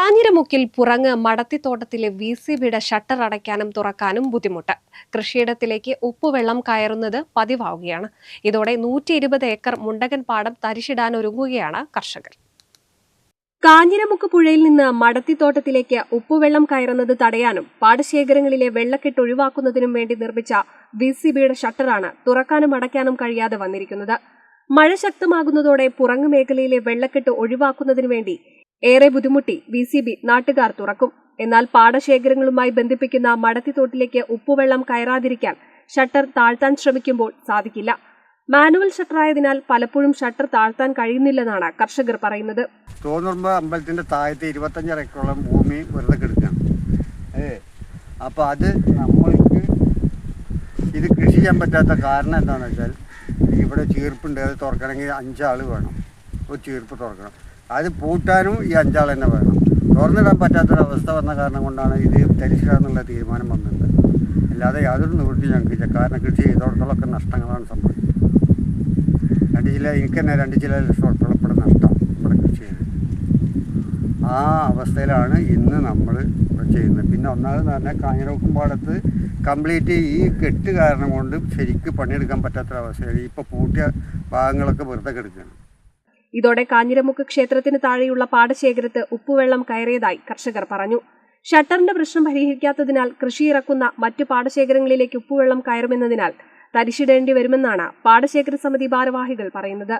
കാഞ്ഞിരമുക്കിൽ പുറങ്ങ് മടത്തിത്തോട്ടത്തിലെ V C ബിയുടെ shutter അടയ്ക്കാനും തുറക്കാനും ബുദ്ധിമുട്ട്. കൃഷിയിടത്തിലേക്ക് ഉപ്പുവെള്ളം കയറുന്നത് പതിവാവുകയാണ്. ഇതോടെ നൂറ്റി ഇരുപത് ഏക്കർ മുണ്ടകൻ പാടം തരിശിടാൻ ഒരുങ്ങുകയാണ് കർഷകർ. കാഞ്ഞിരമുക്ക് പുഴയിൽ നിന്ന് മടത്തിത്തോട്ടത്തിലേക്ക് ഉപ്പുവെള്ളം കയറുന്നത് തടയാനും പാടശേഖരങ്ങളിലെ വെള്ളക്കെട്ട് ഒഴിവാക്കുന്നതിനും വേണ്ടി നിർമ്മിച്ച വി സി ബിയുടെ ഷട്ടറാണ് തുറക്കാനും അടയ്ക്കാനും കഴിയാതെ വന്നിരിക്കുന്നത്. മഴ ശക്തമാകുന്നതോടെ പുറങ്ങ് മേഖലയിലെ വെള്ളക്കെട്ട് ഒഴിവാക്കുന്നതിനു വേണ്ടി ഏറെ ബുദ്ധിമുട്ടി വി സി ബി നാട്ടുകാർ തുറക്കും. എന്നാൽ പാടശേഖരങ്ങളുമായി ബന്ധിപ്പിക്കുന്ന മടത്തിത്തോട്ടിലേക്ക് ഉപ്പുവെള്ളം കയറാതിരിക്കാൻ ഷട്ടർ താഴ്ത്താൻ ശ്രമിക്കുമ്പോൾ സാധിക്കില്ല. മാനുവൽ ഷട്ടറായതിനാൽ പലപ്പോഴും ഷട്ടർ താഴ്ത്താൻ കഴിയുന്നില്ലെന്നാണ് കർഷകർ പറയുന്നത്. തോന്നുമ്പ അമ്പലത്തിന്റെ താഴത്തെ ഇരുപത്തഞ്ചര ഏക്കറോളം ഭൂമി വെറുതെ ഏ അപ്പോൾ അത് നമ്മൾക്ക് ഇത് കൃഷി ചെയ്യാൻ പറ്റാത്ത കാരണം എന്താണെന്ന് വെച്ചാൽ ഇവിടെ ചീർപ്പുണ്ട് അത് തുറക്കണമെങ്കിൽ അഞ്ചാൾ വേണം. ഒരു ചീർപ്പ് തുറക്കണം. അത് പൂട്ടാനും ഈ അഞ്ചാൾ തന്നെ വേണം. തുറന്നിടാൻ പറ്റാത്തൊരവസ്ഥ വന്ന കാരണം കൊണ്ടാണ് ഇത് തരിച്ചിടാന്നുള്ള തീരുമാനം വന്നത്. അല്ലാതെ യാതൊരു നിവൃത്തി ഞങ്ങൾക്കില്ല കാരണം കൃഷി ചെയ്തോടത്തോളമൊക്കെ നഷ്ടങ്ങളാണ് സംഭവിച്ചത്. രണ്ട് ജില്ല എനിക്ക് തന്നെ രണ്ട് ജില്ല ലക്ഷത്തോളപ്പെടെ നഷ്ടം ഇവിടെ കൃഷി ചെയ്ത്. ആ അവസ്ഥയിലാണ് ഇന്ന് നമ്മൾ ചെയ്യുന്നത്. പിന്നെ ഒന്നാമത് തന്നെ പറഞ്ഞാൽ കാഞ്ഞിരക്കുമ്പാടത്ത് കംപ്ലീറ്റ് ഈ കെട്ട് കാരണം കൊണ്ട് ശരിക്ക് പണിയെടുക്കാൻ പറ്റാത്തൊരവസ്ഥയാണ്. ഇപ്പോൾ പൂട്ടിയ ഭാഗങ്ങളൊക്കെ വെറുതെ കിടക്കുകയാണ്. ഇതോടെ കാഞ്ഞിരമുക്ക് ക്ഷേത്രത്തിന് താഴെയുള്ള പാടശേഖരത്ത് ഉപ്പുവെള്ളം കയറിയതായി കർഷകർ പറഞ്ഞു. ഷട്ടറിന്റെ പ്രശ്നം പരിഹരിക്കാത്തതിനാൽ കൃഷി ഇറക്കുന്ന മറ്റു പാടശേഖരങ്ങളിലേക്ക് ഉപ്പുവെള്ളം കയറുമെന്നതിനാൽ തരിശിടേണ്ടി വരുമെന്നാണ് പാടശേഖര സമിതി ഭാരവാഹികൾ പറയുന്നത്.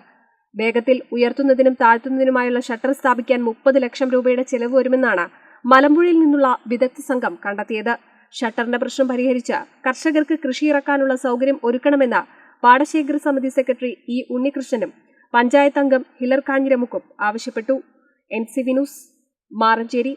വേഗത്തിൽ ഉയർത്തുന്നതിനും താഴ്ത്തുന്നതിനുമായുള്ള ഷട്ടർ സ്ഥാപിക്കാൻ മുപ്പത് ലക്ഷം രൂപയുടെ ചെലവ് വരുമെന്നാണ് മലമ്പുഴയിൽ നിന്നുള്ള വിദഗ്ധ സംഘം കണ്ടെത്തിയത്. ഷട്ടറിന്റെ പ്രശ്നം പരിഹരിച്ച് കർഷകർക്ക് കൃഷി ഇറക്കാനുള്ള സൗകര്യം ഒരുക്കണമെന്ന് പാടശേഖര സമിതി സെക്രട്ടറി ഇ ഉണ്ണികൃഷ്ണനും പഞ്ചായത്ത് അംഗം ഹിലർ കാഞ്ഞിരമുക്കും ആവശ്യപ്പെട്ടു. N C Vinoos Maranchery.